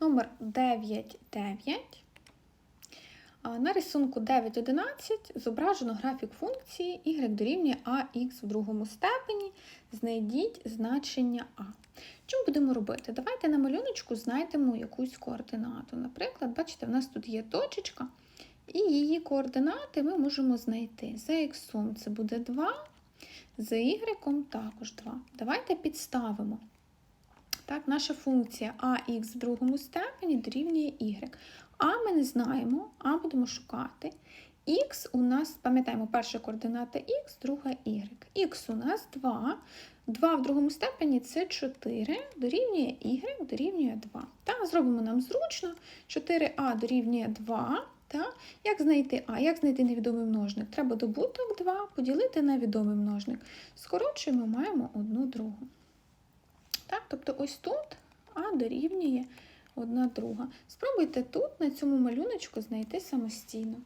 номер 9,9. На рисунку 9.11 зображено графік функції y дорівнює ax в другому степені. Знайдіть значення а. Ми будемо робити? Давайте на малюночку знайдемо якусь координату. Наприклад, бачите, в нас тут є точечка, і її координати ми можемо знайти. За x це буде 2, за y також 2. Давайте підставимо. Так, наша функція ax в другому степені дорівнює y. А ми не знаємо, а будемо шукати. Х у нас, пам'ятаємо, перша координата х, друга y. Х у нас 2. 2 в другому степені це 4, дорівнює y, дорівнює 2. Так, зробимо нам зручно. 4а дорівнює 2. Так? Як знайти А? Як знайти невідомий множник? Треба добуток 2 поділити на відомий множник. Скорочуємо, маємо одну другу. Так, тобто ось тут А дорівнює одна друга. Спробуйте тут, на цьому малюночку, знайти самостійно.